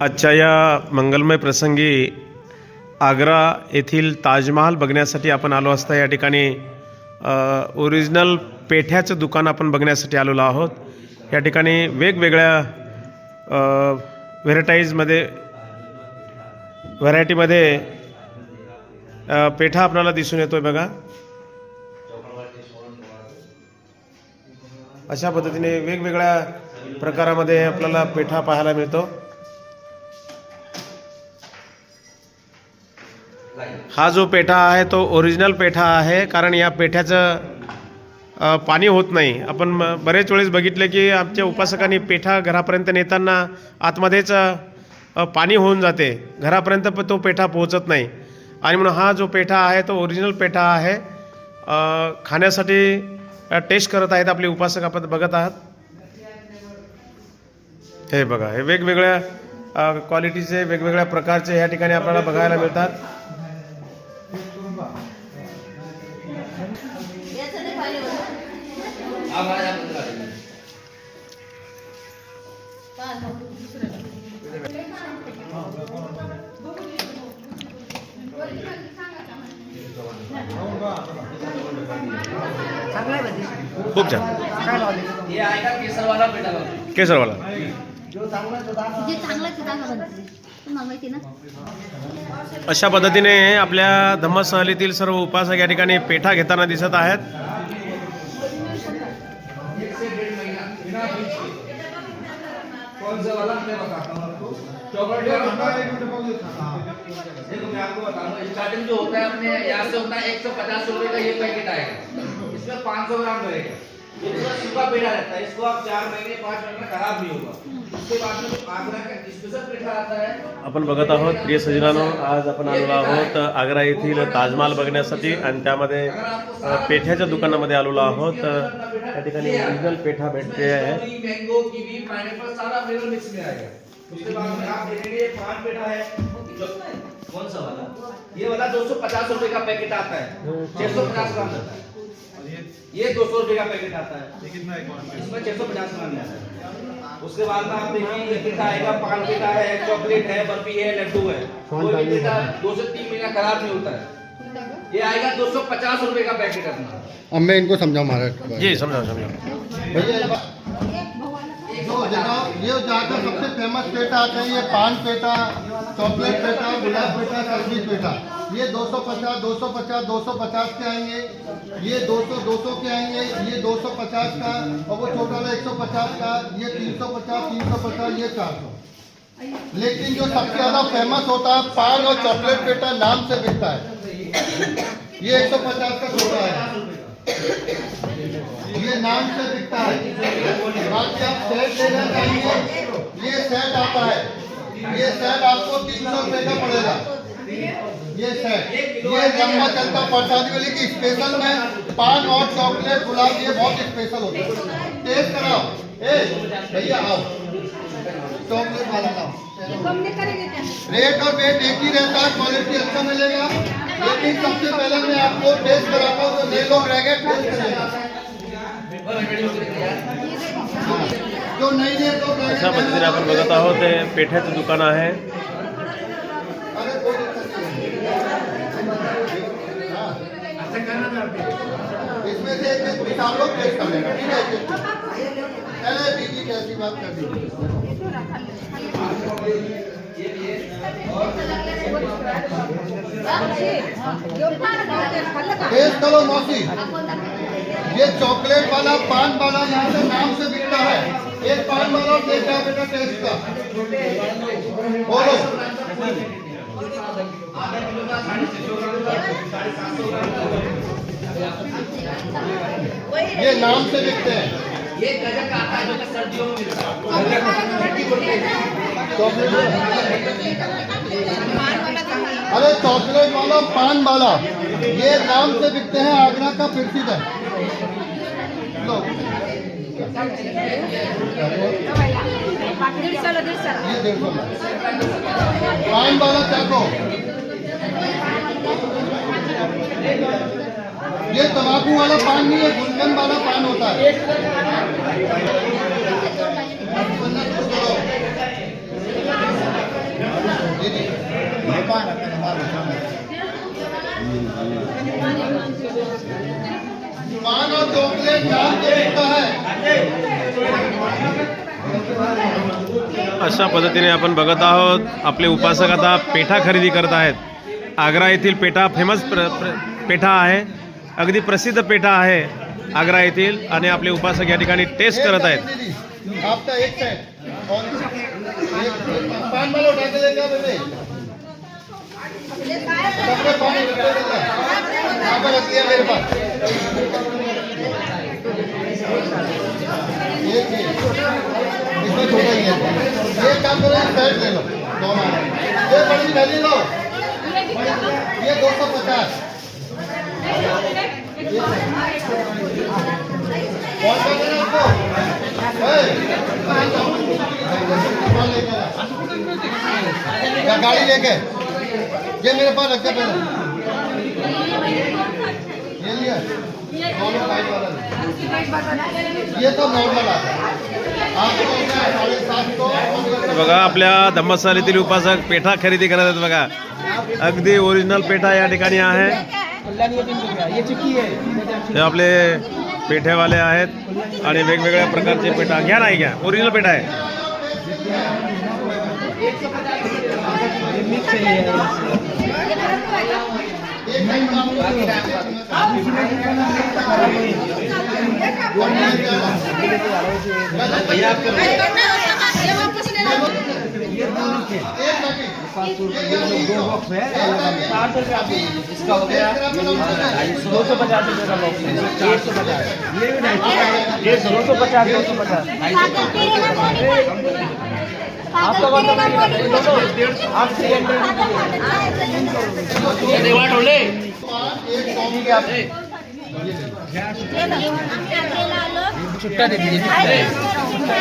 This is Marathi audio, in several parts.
आजच्या या मंगलमय प्रसंगी आग्रा येथील ताजमहाल बघण्यासाठी आपण आलो असता या ठिकाणी ओरिजिनल पेठ्याचं दुकान आपण बघण्यासाठी आलेलो आहोत. या ठिकाणी वेगवेगळ्या व्हेरायटाईजमध्ये व्हरायटीमध्ये पेठा आपल्याला दिसून येतोय बघा. अशा पद्धतीने वेगवेगळ्या प्रकारामध्ये आपल्याला पेठा पाहायला मिळतो. हा जो पेठा आहे तो ओरिजिनल पेठा आहे कारण या पेठ्याचं पाणी होत नाही. आपण बरेच वेळेस बघितले की आमच्या उपासकांनी पेठा घरापर्यंत नेताना आतमध्येच पाणी होऊन जाते. घरापर्यंत पण तो पेठा पोहोचत नाही. आणि म्हणून हा जो पेठा आहे तो ओरिजिनल पेठा आहे. खाण्यासाठी टेस्ट करत आहेत आपले उपासक आपण बघत आहात. हे बघा हे वेगवेगळ्या क्वालिटीचे वेगवेगळ्या प्रकारचे ह्या ठिकाणी आपल्याला बघायला मिळतात. खूप छान. ये आएगा केसर वाला पेटा वाला केसरवाला ना? अशा पद्धतीने आपल्या धम्मसहलीतील सर्व उपासक या ठिकाणी पेठा घेताना दिसत आहेत. स्टार्टिंग जो होता है अपने यहाँ से होता है एक सौ पचास रुपए का ये पैकेट आएगा इसमें पाँच सौ ग्राम रहेगा। ये पूरा सूखा रहता है इसको आप चार महीने पाँच महीने खराब नहीं होगा। उसके बाद में जो आगरा का स्पेशल पेठा आता है आपण बघत आहोत प्रिय सजनानो आज आपण आलेलो आहोत आग्रा येथील ताजमहाल बघण्यासाठी आणि त्यामध्ये पेठ्याच्या दुकानामध्ये आलेलो आहोत. अ, या ठिकाणी ओरिजिनल पेठा भेटते आहे. मैंगो कीवी पाइनएप्पल सारा फ्लेवर मिक्स में आएगा उसके बाद में आप देखेंगे पान पेठा है। कौन सा वाला? ये वाला दो सौ पचास रुपए का पैकेट आता है। छह सौ पचास ग्राम रहता है। ये दो सौ रुपए का पैकेट आता है। इसमें छह सौ पचास ग्राम रहता है। उसके बाद में आप देखिए ये आएगा पान पेठा है चॉकलेट है बर्फ़ी है लड्डू है। कोई भी पेठा दो से तीन महीना खराब नहीं होता है। ये आएगा दो सौ पचास रुपए का पैकेट अपना। अब मैं इनको समझाऊं महाराज जी समजा समजा भैया ये बात- जो ये ज़्यादा सबसे फ़ेमस पेठा आते हैं ये पान पेठा चॉकलेट पेठा गुलाब पेठा सब्ज़ी पेठा ये 250 250 250 के आएँगे। ये 200 200 के आएँगे। ये 250 का और वो छोटा वाला 150 का। ये 350 350 ये 400 लेकिन जो सबसे ज़्यादा फ़ेमस होता है पान और चॉकलेट पेठा नाम से बिकता है। ये 150 का छोटा है। ये नाम से बिकता है। बाकी आप सेट लेना चाहिए ये सेट आता है। ये सेट तीन सौ रुपए का पड़ेगा। ये सेट ये लंबा चलता प्रसादी वाली की स्पेशल में पान और चॉकलेट गुलाब ये बहुत स्पेशल होता है। टेस्ट कराओ। ए भैया आओ। चॉकलेट वाला लाओ। रेट और वेट एक ही रहता है क्वालिटी अच्छा मिलेगा। लेकिन सबसे पहले मैं आपको टेस्ट कराता हूँ तो ले लो रह गए टेस्ट करेगा। जो नहीं तो आपण बघत आहोत हे पेठ्याचं दुकान आहे से एक लोग टेस्ट कर लेना ठीक है? पहले दीदी कैसी बात कर दी। टेस्ट करो मौसी ये चॉकलेट वाला पान वाला यहाँ से नाम से बिकता है। एक पान वाला देखा बेटा टेस्ट का। बोलो। ये नाम से बिकते हैं। ये गजक आता है जो सर्दियों में मिलता है। चॉकलेट अरे चॉकलेट वाला पान वाला। ये नाम से बिकते हैं आगरा का प्रसिद्ध। है लो, ये डेढ़ सौ पान वाला चाको। ये तंबाकू वाला पान नहीं है गुलकंद वाला पान होता है। पान और चॉकलेट जान देखता है। अशा पद्धतीने आपण बघत आहोत आपले उपासक आता पेठा खरेदी करत आहेत. आग्रा येथील पेठा फेमस पेठा आहे. अगदी प्रसिद्ध पेठा आहे आग्रा येथील आणि आपले उपासक या ठिकाणी टेस्ट करत आहेत. ये दो सौ पचास. गाड़ी लेके। ये मेरे पास रखते पहले। ये लिया। दोनों साइड वाला ये तो नॉर्मल आता बघा आपल्या धम्मसालीतील उपासक पेठा खरेदी करत आहेत बघा. अगदी ओरिजिनल पेठा या ठिकाणी आहे. हे आपले पेठेवाले आहेत आणि वेगवेगळ्या प्रकारचे पेठा. घ्या नाही घ्या. ओरिजिनल पेठा आहे. इसका हो गया दो सौ पचास रुपये का बॉक्स है? चार सौ पचास ये भी ढाई ये दो सौ पचास दो सौ पचास आपका आप थ्री हंड्रेड है? आप छुट्टा दे दीजिए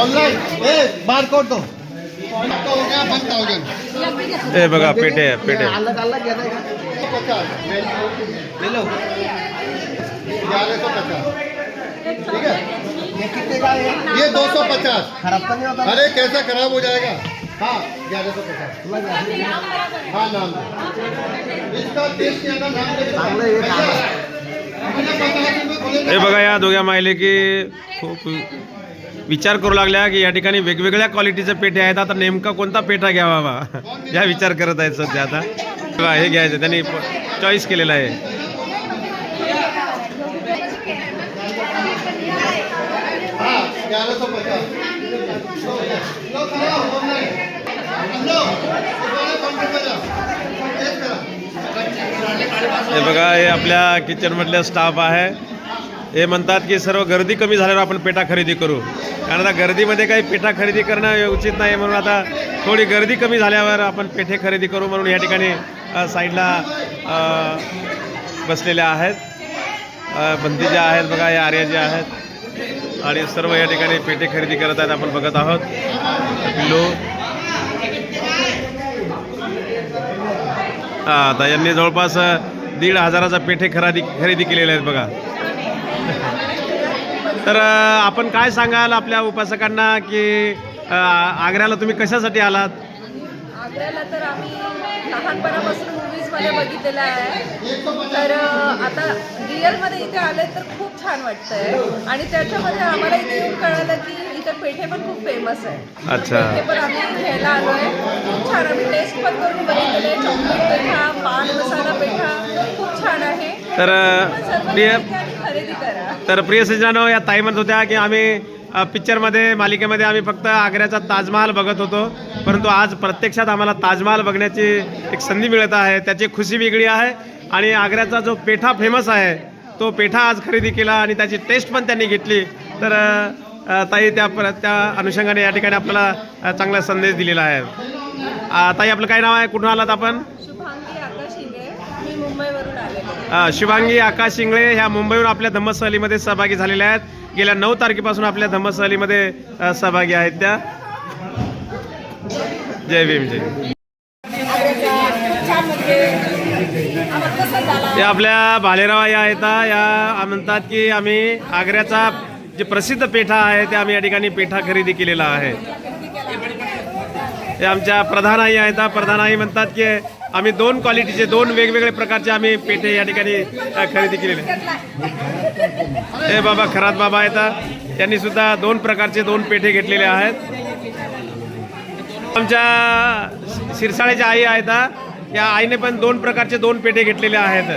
ऑनलाइन ए बार कोड दो. आपका गया वन थाउजेंड हे बघा पेठे आहे पेठे अलग है ले लो. ग्यारह सौ पचास ठीक है ये कितने का है? ये दो सौ पचास। खराब तो नहीं होता? अरे कैसा खराब हो जाएगा? हाँ ग्यारह सौ पचास। हाँ नाम इसका टेस्ट के हे बघा या दोघ्या माहिले की खूप विचार करू लागल्या की या ठिकाणी वेगवेगळ्या क्वालिटीचे पेठे आहेत. आता नेमका कोणता पेठा घ्यावा बा? या विचार करत आहेत सध्या आता. बघा, हे घ्यायचं त्यांनी चॉईस केलेलं आहे. हाँ ग्यारह सौ पचास लो खड़ा हो लो तुम्हारे काउंटर पे जाओ करा. हे बघा हे आपल्या किचनमधल्या स्टाफ आहे. हे म्हणतात की सर्व गर्दी कमी झाल्यावर आपण पेठा खरेदी करू. कारण आता गर्दीमध्ये काही पेठा खरेदी करणं उचित नाही म्हणून आता थोडी गर्दी कमी झाल्यावर आपण पेठे खरेदी करू म्हणून या ठिकाणी साईडला बसलेल्या आहेत. बंदी ज्या आहेत बघा या आर्या ज्या आहेत. आणि सर्व या ठिकाणी पेठे खरेदी करत आहेत. आपण बघत आहोत. किलो आता यांनी जवळपास दीड हजाराचा पेठे खरेदी खरेदी केलेले आहेत बघा. तर आपण काय सांगाल आपल्या उपासकांना की आग्र्याला तुम्ही कशासाठी आलात? आग्र्याला तर आम्ही लहानपणापासून मूवीजमध्ये बघितलेलं आहे. तर आता रिअलमध्ये इथे आले तर खूप छान वाटतंय. आणि त्याच्यामध्ये आम्हाला इथे येऊन कळालं की इथे पेठे पण खूप फेमस आहे. अच्छा. पेठे पण आम्ही घ्यायला आलोय. खूप छान. आम्ही टेस्ट पण करून बघितलेले चॉकलेट पेठा पान मसाला पेठा खूप छान आहे. तर प्रिय खरेदी करा. तर प्रिय सज्जनानो या ताई म्हणत होत्या की आम्ही पिक्चरमध्ये मालिकेमध्ये आम्ही फक्त आग्र्याचा ताजमहाल बघत होतो. परंतु आज प्रत्यक्षात आम्हाला ताजमहाल बघण्याची एक संधी मिळत आहे. त्याची खुशी वेगळी आहे आणि आग्र्याचा जो पेठा फेमस आहे तो पेठा आज खरेदी केला आणि त्याची टेस्ट पण त्यांनी घेतली. तर ताई त्या त्या अनुषंगाने या ठिकाणी आपल्याला चांगला संदेश दिलेला आहे. ताई आपलं काय नाव आहे? कुठून आलात आपण? शुभांगी आकाश मुंबईवरून शिंगळे ह्या मुंबईहून आपल्या धम्म सहलीमध्ये सहभागी झालेल्या आहेत. गेल्या नऊ तारखेपासून आपल्या धम्मसालीमध्ये सहभागी आहेत त्या. जय भीम जय या आपल्या भालेराव या आहेत या म्हणतात की आम्ही आग्र्याचा जे प्रसिद्ध पेठा आहे ते आम्ही या ठिकाणी पेठा खरेदी केलेला आहे. ते आमच्या प्रधान आई आहेत. प्रधान आई म्हणतात की आम्ही दोन क्वालिटीचे दोन वेगवेगळे प्रकारचे आम्ही पेठे या ठिकाणी खरेदी केलेले हे बाबा खरात बाबा आहेत. त्यांनी सुद्धा दोन प्रकारचे दोन पेठे घेतलेले आहेत. आमच्या शिरसाळेच्या आई आहेत. या आईने पण दोन प्रकारचे दोन पेठे घेतलेले आहेत.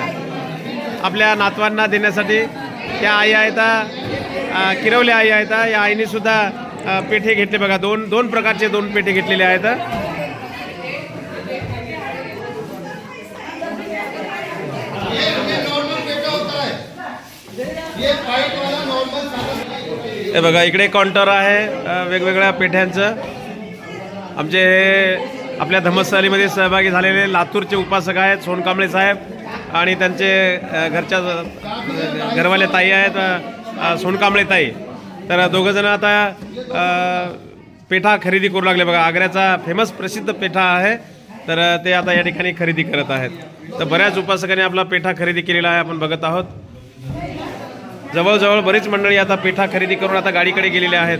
आपल्या नातवांना देण्यासाठी त्या आई आहेत. किरवल्या आई आहेत. या आईने सुद्धा पेठे घेतले बघा. दोन दोन प्रकारचे दोन पेठे घेतलेले आहेत. हे बघा इकडे काउंटर आहे वेगवेगळ्या पेठ्यांचं. आमचे हे आपल्या धर्मस्थलीमध्ये सहभागी झालेले लातूरचे उपासक आहेत सोनकांबळे साहेब आणि त्यांचे घरच्या घरवाले घरवाल्या ताई आहेत अ, सोनकांबळे ताई. तर दोघंजण आता पेठा खरेदी करू लागले. बघा आग्र्याचा फेमस प्रसिद्ध पेठा आहे. तर ते आता या ठिकाणी खरेदी करत आहेत. तर बऱ्याच उपासकांनी आपला पेठा खरेदी केलेला आहे. आपण बघत आहोत. जवळजवळ बरीच मंडळी आता पेठा खरेदी करून आता गाडीकडे गेलेले आहेत.